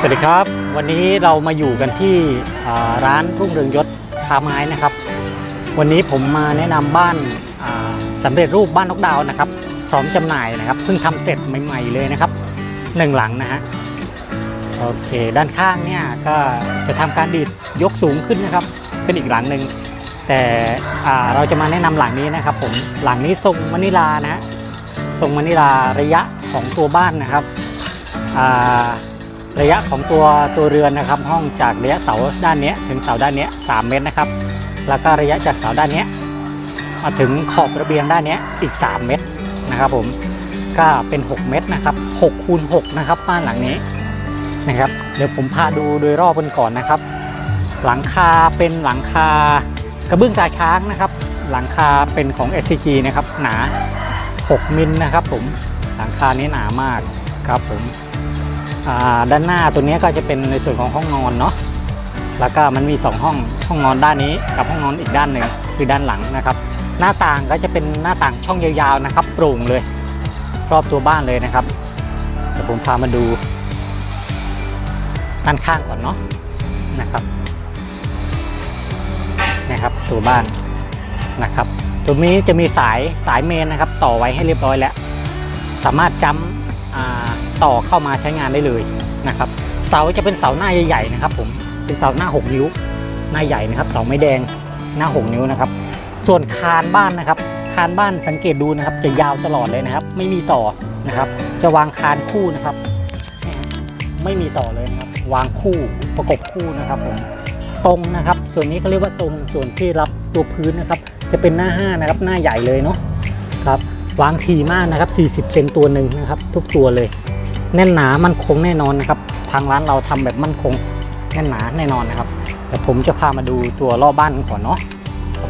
สวัสดีครับ วันนี้เรามาอยู่กันที่ร้านรุ่งเรืองยศคาไม้นะครับ วันนี้ผมมาแนะนำบ้านอ่าสำเร็จรูปบ้านนกดาวนะครับ พร้อมจำหน่ายนะครับเพิ่งทำเสร็จใหม่ๆเลยนะครับหนึ่งหลังนะฮะโอเค ด้านข้างเนี่ยก็จะทำการดีดยกสูงขึ้นนะครับ เป็นอีกหลังหนึ่งแต่เราจะมาแนะนำหลังนี้นะครับ ผมหลังนี้ทรงมะนิลานะฮะทรงมะนิลาระยะของตัวบ้านนะครับอ่า ระยะของตัวตัวเรือนนะครับ ห้องจากระยะเสาด้านนี้ถึงเสาด้านนี้3เมตรนะครับ แล้วก็ระยะจากเสาด้านนี้มาถึงขอบระเบียงด้านนี้อีก 3 เมตรนะครับผมก็เป็น 6 เมตรนะครับ6คูณ6นะครับบ้านหลังนี้นะครับ เดี๋ยวผมพาดูโดยรอบกันก่อนนะครับ หลังคาเป็นหลังคากระเบื้องตาช้างนะครับ หลังคาเป็นของ SCG นะครับหนา 6 มิลนะครับผมหลังคานี้หนามากครับผม ด้านหน้าตัวนี้ก็จะเป็นในส่วนของห้องนอนเนาะแล้วก็มันมี 2 ห้องห้องนอนด้านนี้กับห้องนอนอีกด้านหนึ่งคือด้านหลังนะครับ หน้าต่างก็จะเป็นหน้าต่างช่องยาวๆนะครับโปร่งเลยรอบตัวบ้านเลยนะครับเดี๋ยวผมพามาดูด้านข้างก่อนเนาะนะครับนะครับตัวบ้านนะครับ ตัวนี้จะมีสายสายเมนนะครับ ต่อไว้ให้เรียบร้อยแล้ว สามารถจำอ่า ต่อเข้ามาใช้งานได้เลยนะครับเสาจะเป็นเสาหน้าใหญ่ๆนะครับ ผมเป็นเสาหน้า 6 นิ้ว หน้าใหญ่นะครับเสาไม้แดงหน้า 6 นิ้วนะครับ ส่วนคานบ้านนะครับคานบ้านสังเกตดูนะครับ จะยาวตลอดเลยนะครับ ไม่มีต่อนะครับ จะวางคานคู่นะครับ ไม่มีต่อเลยนะครับ วางคู่ประกบคู่นะครับผมตรงนะครับ ส่วนนี้เขาเรียกว่าตรงส่วนที่รับตัวพื้นนะครับ จะเป็นหน้า5นะครับหน้าใหญ่เลยเนาะครับวางทีมากนะครับ 40 เซนตัวหนึ่งนะครับ ทุกตัวเลย แน่นหนามั่นคงแน่นอนนะครับ ทางร้านเราทำแบบมั่นคงแน่นหนาแน่นอนนะครับแต่ผมจะพามาดูตัวรอบบ้านก่อนเนาะ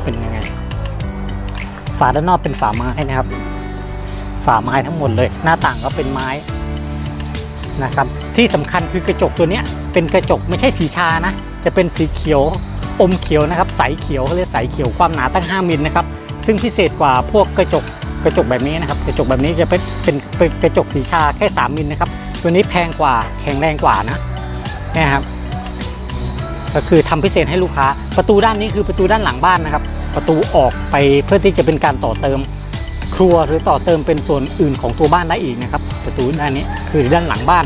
เป็นยังไง ฝาด้านนอกเป็นฝาไม้นะครับ ฝาไม้ทั้งหมดเลย หน้าต่างก็เป็นไม้นะครับ ที่สำคัญคือกระจกตัวเนี้ย เป็นกระจกไม่ใช่สีชานะจะเป็นสีเขียวอมเขียวนะครับ ใสเขียวเขาเรียกใสเขียวความหนาตั้ง 5มิลนะครับ ซึ่งพิเศษกว่าพวกกระจก กระจกแบบนี้นะครับ กระจกแบบนี้จะเป็นเป็นเป็นกระจกสีชาแค่ 3 มิลนะครับ ตัวนี้แพงกว่าแข็งแรงกว่านะนี่ครับ ก็คือทำพิเศษให้ลูกค้า ประตูด้านนี้คือประตูด้านหลังบ้านนะครับ ประตูออกไปเพื่อที่จะเป็นการต่อเติม ครัวหรือต่อเติมเป็นส่วนอื่นของตัวบ้านได้อีกนะครับ ประตูด้านนี้คือด้านหลังบ้าน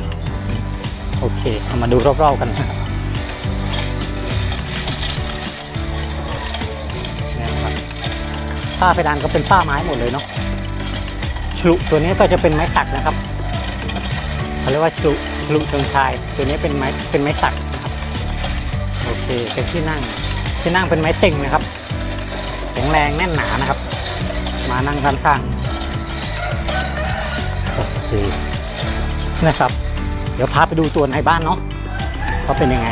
โอเคเอามาดูรอบๆกันนะครับ ฝ้าเพดานก็เป็นฝ้าไม้หมดเลยเนาะฉลุตัวนี้ก็จะเป็นไม้สักนะครับเขาเรียกว่าฉลุฉลุเชิงชาย ตัวนี้เป็นไม้เป็นไม้สักนะครับโอเคเป็นที่นั่งที่นั่งเป็นไม้เต็งนะครับแข็งแรงแน่นหนานะครับ มานั่งข้างๆโอเคนะครับ เดี๋ยวพาไปดูตัวในบ้านเนาะเขาเป็นยังไง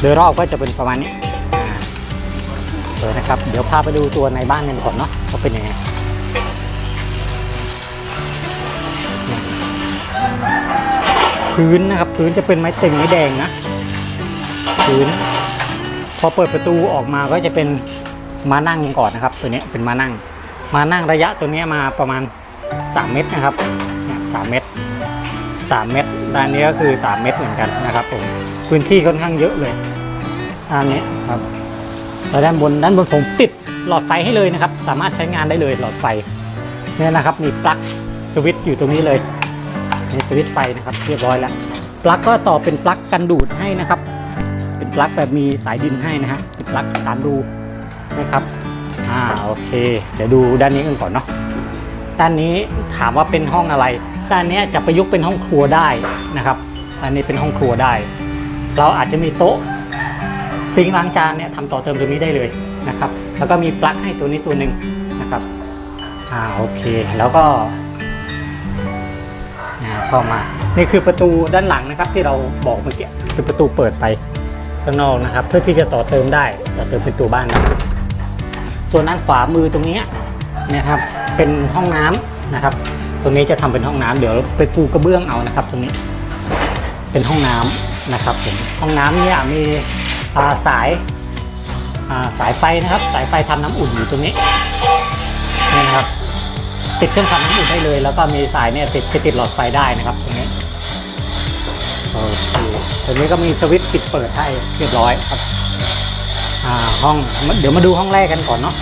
โดยรอบก็จะเป็นประมาณนี้ เดี๋ยวนะครับ เดี๋ยวพาไปดูตัวในบ้านกันก่อนเนาะเขาเป็นยังไงพื้นนะครับพื้นจะเป็นไม้เต็งไม้แดงนะพื้น พอเปิดประตูออกมาก็จะเป็นมานั่งก่อนนะครับ ตัวนี้เป็นมานั่ง มานั่งระยะตัวนี้มาประมาณ 3 เมตรนะครับเนี่ยสามเมตร 3 เมตรด้านนี้ก็คือ 3 เมตรเหมือนกันนะครับผมพื้นที่ค่อนข้างเยอะเลยด้านนี้ครับ แล้วด้านบนด้านบนผมติดหลอดไฟให้เลยนะครับ สามารถใช้งานได้เลยหลอดไฟเนี่ยนะครับ มีปลั๊กสวิตช์อยู่ตรงนี้เลยมีสวิตช์ไฟนะครับ เรียบร้อยแล้วปลั๊กก็ต่อเป็นปลั๊กกันดูดให้นะครับ เป็นปลั๊กแบบมีสายดินให้นะฮะเป็นปลั๊กสามรูนะครับอ่าโอเค เดี๋ยวดูด้านนี้กันก่อนเนาะด้านนี้ถามว่าเป็นห้องอะไร ด้านนี้จะประยุกต์เป็นห้องครัวได้นะครับด้านนี้เป็นห้องครัวได้ เราอาจจะมีโต๊ะ ซิงค์ล้างจานเนี่ยทำต่อเติมตรงนี้ได้เลยนะครับแล้วก็มีปลั๊กให้ตัวนี้ตัวหนึ่งนะครับอ่าโอเคแล้วก็อ่าเข้ามานี่คือประตูด้านหลังนะครับที่เราบอกเมื่อกี้คือประตูเปิดไปข้างนอกนะครับ เพื่อที่จะต่อเติมได้ต่อเติมเป็นตัวบ้านได้ส่วนด้านขวามือตรงนี้นะครับเป็นห้องน้ำนะครับ ตรงนี้จะทำเป็นห้องน้ำเดี๋ยวไปปูกระเบื้องเอานะครับ ตรงนี้เป็นห้องน้ำนะครับผมห้องน้ำเนี่ยมี สายาสายไฟนะครับ สายไฟทำน้ำอุ่นอยู่ตรงนี้นี่นะครับ ติดเครื่องทำน้ำอุ่นได้เลย แล้วก็มีสายเนี่ยติดไปติดหลอดไฟได้นะครับตรงนี้โอเคตัวนี้ก็มีสวิตช์ปิดเปิดให้เรียบร้อยครับห้องเดี๋ยวมาดูห้องแรกกันก่อนเนาะ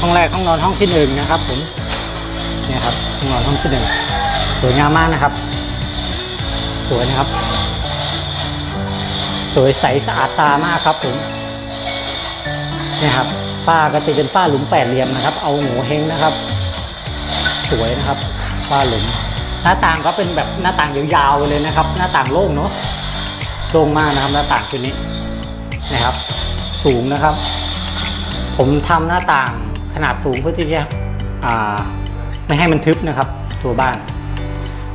ห้องแรกห้องนอนห้องที่หนึ่งนะครับผมเนี่ยครับห้องนอนห้องที่หนึ่งสวยงามมากนะครับสวยนะครับ สวยใสสะอาดตามากครับผมนี่ครับฝ้าก็จะเป็นฝ้าหลุมแปดเหลี่ยมนะครับ เอาหมูเฮงนะครับ สวยนะครับฝ้าหลุม หน้าต่างก็เป็นแบบหน้าต่างยาวๆเลยนะครับ หน้าต่างโล่งเนาะโล่งมากนะครับหน้าต่างตัวนี้นะครับ สูงนะครับ ผมทำหน้าต่างขนาดสูงเพื่อที่จะไม่ให้มันทึบนะครับ ตัวบ้าน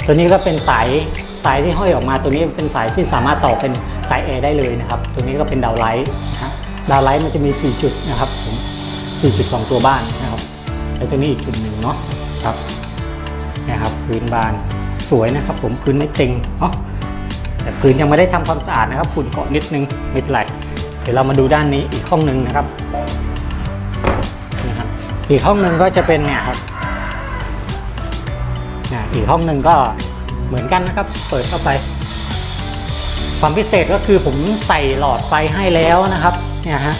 ตัวนี้ก็เป็นสายสายที่ห้อยออกมาตัวนี้เป็นสายที่สามารถต่อเป็น สายแอร์ได้เลยนะครับตัวนี้ก็เป็นดาวไลท์นะฮะดาวไลท์มันจะมี 4 จุดนะครับผม4จุดของตัวบ้านนะครับ แล้วตัวนี้อีกจุดหนึ่งเนาะครับเนี่ยครับพื้นบ้านสวยนะครับ ผมพื้นไม่เต็งเนาะแต่พื้นยังไม่ได้ทำความสะอาดนะครับฝุ่นเกาะนิดนึงไม่เป็นไรเดี๋ยวเรามาดูด้านนี้อีกห้องหนึ่งนะครับนี่ครับ อีกห้องหนึ่งก็จะเป็นเนี่ยครับอ่าอีกห้องหนึ่งก็เหมือนกันนะครับ เปิดเข้าไป ความพิเศษก็คือผมใส่หลอดไฟให้แล้วนะครับเนี่ยฮะ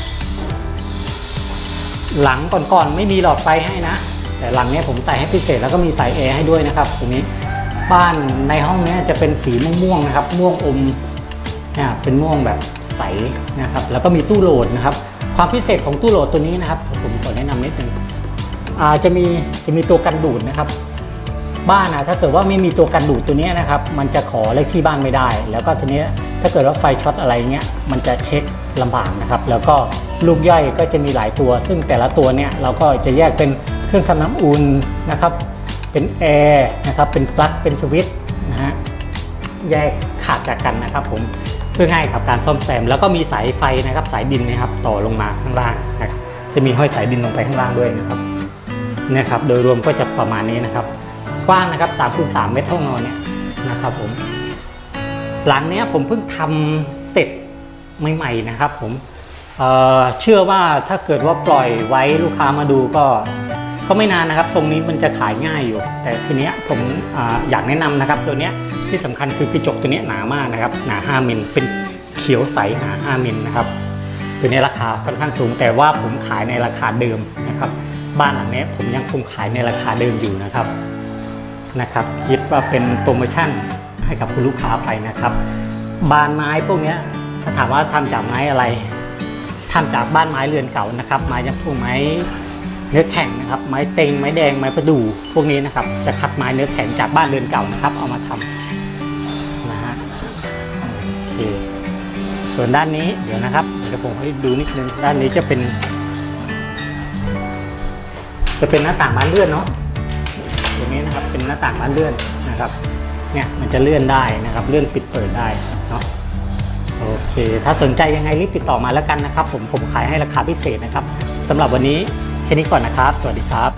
หลังก่อนๆไม่มีหลอดไฟให้นะ แต่หลังเนี้ยผมใส่ให้พิเศษแล้วก็มีสายแอร์ให้ด้วยนะครับตรงนี้บ้านในห้องเนี้ยจะเป็นสีม่วงๆนะครับ ม่วงอมเนี่ยเป็นม่วงแบบใสนะครับ แล้วก็มีตู้โหลดนะครับ ความพิเศษของตู้โหลดตัวนี้นะครับ ผมขอแนะนำนิดนึงอาจะมีจะมีตัวกันดูดนะครับ บ้านนะถ้าเกิดว่าไม่มีตัวกันดูดตัวนี้นะครับ มันจะขอเลขที่บ้านไม่ได้ แล้วก็ทีนี้ ถ้าเกิดว่าไฟช็อตอะไรเงี้ยมันจะเช็คลำบากนะครับ แล้วก็ลูกย่อยก็จะมีหลายตัว ซึ่งแต่ละตัวเนี่ยเราก็จะแยกเป็นเครื่องทำน้ำอุ่นนะครับ เป็นแอร์นะครับ เป็นปลั๊ก เป็นสวิตช์นะฮะ แยกขาดจากกันนะครับผม เพื่อง่ายกับการซ่อมแซม แล้วก็มีสายไฟนะครับ สายดินนะครับต่อลงมาข้างล่างนะครับ จะมีห้อยสายดินลงไปข้างล่างด้วยนะครับนี่ครับ โดยรวมก็จะประมาณนี้นะครับ กว้างนะครับ3คูณ3เมตรห้องนอนเนี่ยนะครับผม หลังเนี้ยผมเพิ่งทำเสร็จใหม่ๆนะครับผมเเชื่อว่าถ้าเกิดว่าปล่อยไว้ลูกค้ามาดูก็ก็ไม่นานนะครับ ทรงนี้มันจะขายง่ายอยู่ แต่ทีเนี้ยผมออยากแนะนำนะครับ ตัวเนี้ยที่สำคัญคือกระจกตัวเนี้ยหนามากนะครับ หนา 5 มิลเป็นเขียวใสหนา 5 มิลนะครับตัวนี้ราคาค่อนข้างสูง แต่ว่าผมขายในราคาเดิมนะครับ บ้านหลังนี้ผมยังคงขายในราคาเดิมอยู่นะครับนะครับคิดว่าเป็นโปรโมชั่น ให้กับคุณลูกค้าไปนะครับ บานไม้พวกนี้ถ้าถามว่าทำจากไม้อะไรทำจากบ้านไม้เรือนเก่านะครับ ไม้ยักษ์พวกไม้เนื้อแข็งนะครับ ไม้เต็งไม้แดงไม้ประดู่พวกนี้นะครับ จะคัดไม้เนื้อแข็งจากบ้านเรือนเก่านะครับ เอามาทำนะฮะโอเคส่วนด้านนี้เดี๋ยวนะครับเดี๋ยวผมให้ดูนิดนึงด้านนี้จะเป็น จะเป็นหน้าต่างบานเลื่อนเนาะตรงนี้นะครับเป็นหน้าต่างบ้านเลื่อนนะครับ เนี่ยมันจะเลื่อนได้นะครับ เลื่อนปิดเปิดได้เนาะโอเค ถ้าสนใจยังไงรีบติดต่อมาแล้วกันนะครับ ผมผมขายให้ราคาพิเศษนะครับสำหรับวันนี้แค่นี้ก่อนนะครับ สวัสดีครับ